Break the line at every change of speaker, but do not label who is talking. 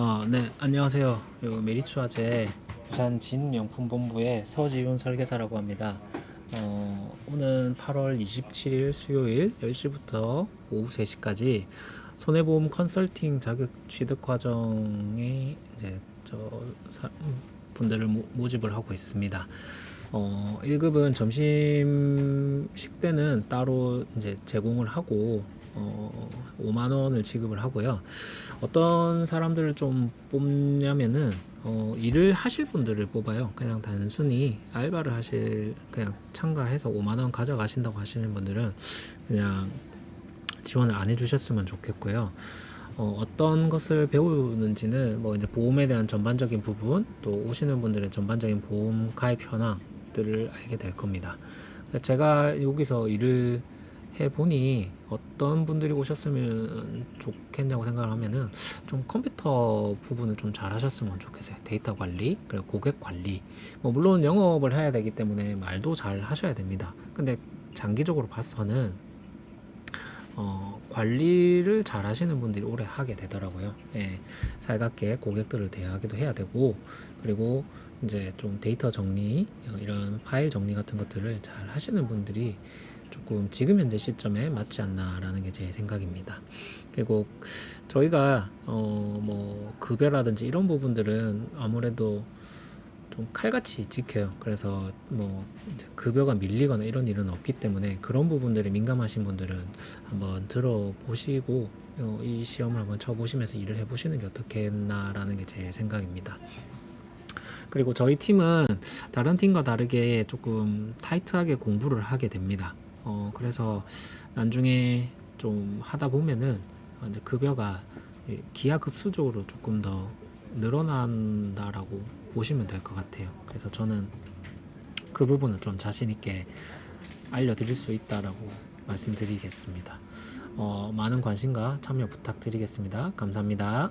어, 네, 안녕하세요. 요 메리츠화재 부산 진명품본부의 서지훈 설계사라고 합니다. 어, 오늘 8월 27일 수요일 10시부터 오후 3시까지 손해보험 컨설팅 자격 취득 과정에 이제 저 사- 분들을 모, 모집을 하고 있습니다. 어, 1급은 점심 식대는 따로 이제 제공을 하고 어, 5만 원을 지급을 하고요. 어떤 사람들을 좀 뽑냐면은 어, 일을 하실 분들을 뽑아요. 그냥 단순히 알바를 하실 그냥 참가해서 5만 원 가져가신다고 하시는 분들은 그냥 지원을 안 해주셨으면 좋겠고요. 어, 어떤 것을 배우는지는 뭐 이제 보험에 대한 전반적인 부분 또 오시는 분들의 전반적인 보험 가입 현황들을 알게 될 겁니다. 제가 여기서 일을 해보니 어떤 분들이 오셨으면 좋겠냐고 생각을 하면은 좀 컴퓨터 부분을 좀 잘 하셨으면 좋겠어요. 데이터 관리, 그리고 고객 관리. 뭐 물론 영업을 해야 되기 때문에 말도 잘 하셔야 됩니다. 근데 장기적으로 봐서는 어, 관리를 잘 하시는 분들이 오래 하게 되더라고요. 예, 살갑게 고객들을 대하기도 해야 되고, 그리고 이제 좀 데이터 정리, 어, 이런 파일 정리 같은 것들을 잘 하시는 분들이 조금 지금 현재 시점에 맞지 않나라는 게 제 생각입니다. 그리고 저희가 어, 뭐 급여라든지 이런 부분들은 아무래도 좀 칼같이 지켜요. 그래서 뭐 급여가 밀리거나 이런 일은 없기 때문에 그런 부분들에 민감하신 분들은 한번 들어보시고 어, 이 시험을 한번 쳐보시면서 일을 해보시는 게 어떻겠나라는 게 제 생각입니다. 그리고 저희 팀은 다른 팀과 다르게 조금 타이트하게 공부를 하게 됩니다. 어, 그래서 나중에 좀 하다 보면은 어, 이제 급여가 이 기하급수적으로 조금 더 늘어난다라고 보시면 될 것 같아요. 그래서 저는 그 부분은 좀 자신 있게 알려드릴 수 있다라고 말씀드리겠습니다. 어, 많은 관심과 참여 부탁드리겠습니다. 감사합니다.